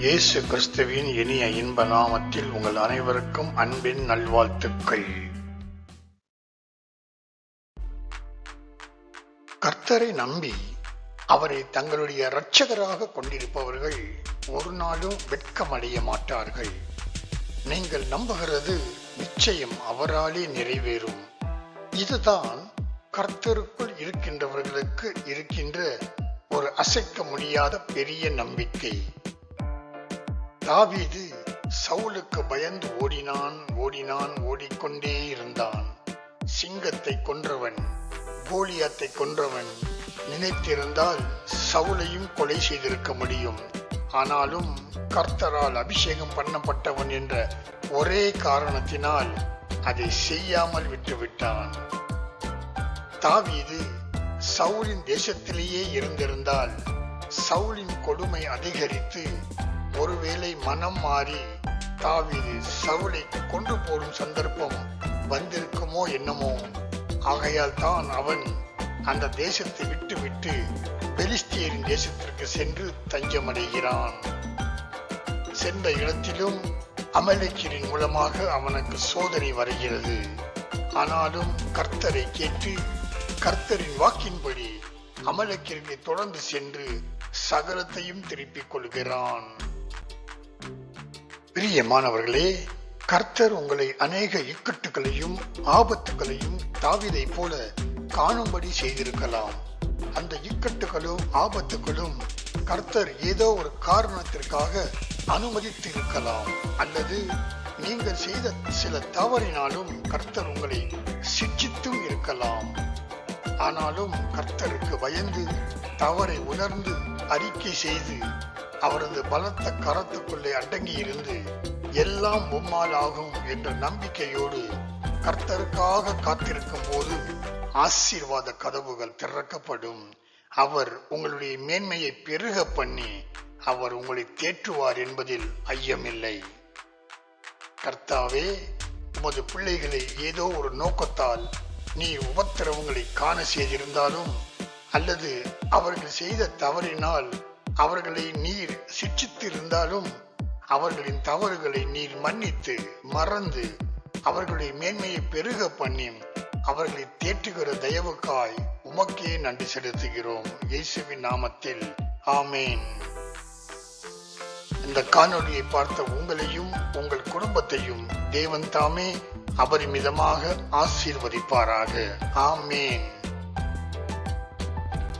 இயேசு கிறிஸ்துவின் இனிய இன்ப நாமத்தில் உங்கள் அனைவருக்கும் அன்பின் நல்வாழ்த்துக்கள். கர்த்தரை நம்பி அவரை தங்களுடைய இரட்சகராக கொண்டிருப்பவர்கள் ஒரு நாளும் வெட்கமடைய மாட்டார்கள். நீங்கள் நம்புகிறது நிச்சயம் அவராலே நிறைவேறும். இதுதான் கர்த்தருக்குள் இருக்கின்றவர்களுக்கு இருக்கின்ற ஒரு அசைக்க முடியாத பெரிய நம்பிக்கை. தாவீது சவுலுக்கு பயந்து ஓடினான் ஓடினான் ஓடிக்கொண்டே இருந்தான். சிங்கத்தை கொன்றவன் கோலியாத்தை கொன்றவன். நினைத்திருந்தால் சவுலையும் கொலை செய்திருக்க முடியும். ஆனாலும் கர்த்தரால் அபிஷேகம் பண்ணப்பட்டவன் என்ற ஒரே காரணத்தினால் அதை செய்யாமல் விட்டுவிட்டான். தாவீது சவுலின் தேசத்திலேயே இருந்திருந்தால் சவுலின் கொடுமை அதிகரித்து ஒருவேளை மனம் மாறி தாவீது சவுளை கொண்டு போடும் சந்தர்ப்பம் வந்திருக்குமோ என்னமோ? ஆகையால் தான் அவன் அந்த தேசத்தை விட்டு விட்டு பெலிஸ்தியரின் தேசத்திற்கு சென்று தஞ்சமடைகிறான். சென்ற இடத்திலும் அமலேக்கியரின் மூலமாக அவனுக்கு சோதனை வருகிறது. ஆனாலும் கர்த்தரை கேட்டு கர்த்தரின் வாக்கின்படி அமலக்கிற்கு தொடர்ந்து சென்று சகலத்தையும் திருப்பிக் கொள்கிறான். பிரியமானவர்களே கர்த்தர் உங்களை அநேக இக்கட்டுகளையும் ஆபத்துகளையும் தாவிதை போல காணும்படி செய்திருக்கலாம். அந்த இக்கட்டுகளும் ஆபத்துகளும் கர்த்தர் ஏதோ ஒரு காரணத்திற்காக அனுமதித்திருக்கலாம். அல்லது நீங்கள் செய்த சில தவறினாலும் கர்த்தர் உங்களை சிக்ஷித்தும் இருக்கலாம். ஆனாலும் கர்த்தருக்கு பயந்து தவறை உணர்ந்து அறிக்கை செய்து அவரது பலத்த கரத்துக்குள்ளே அடங்கி இருந்து எல்லாம் உம்மால் ஆகும் என்ற நம்பிக்கையோடு கர்த்தருக்காக காத்திருக்கும் போது ஆசீர்வாத கதவுகள் திறக்கப்படும். அவர் உங்களுடைய மேன்மையை பெருக பண்ணி அவர் உங்களை தேற்றுவார் என்பதில் ஐயமில்லை. கர்த்தாவே உமது பிள்ளைகளை ஏதோ ஒரு நோக்கத்தால் நீ உபத்திரவங்களை காண செய்திருந்தாலும் அல்லது அவர்கள் செய்த தவறினால் அவர்களை நீர் சிட்சித்திருந்தாலும் அவர்களின் தவறுகளை நீர் மன்னித்து மறந்து அவர்களுடைய மேன்மையை பெருக பண்ணி அவர்களை தேற்றுகிற தயவுக்காய் உமக்கே நன்றி செலுத்துகிறோம். இயேசுவின் நாமத்தில். ஆமேன். இந்த காணொலியை பார்த்த உங்களையும் உங்கள் குடும்பத்தையும் தேவன் தாமே அபரிமிதமாக ஆசீர்வதிப்பாராக. ஆமேன்.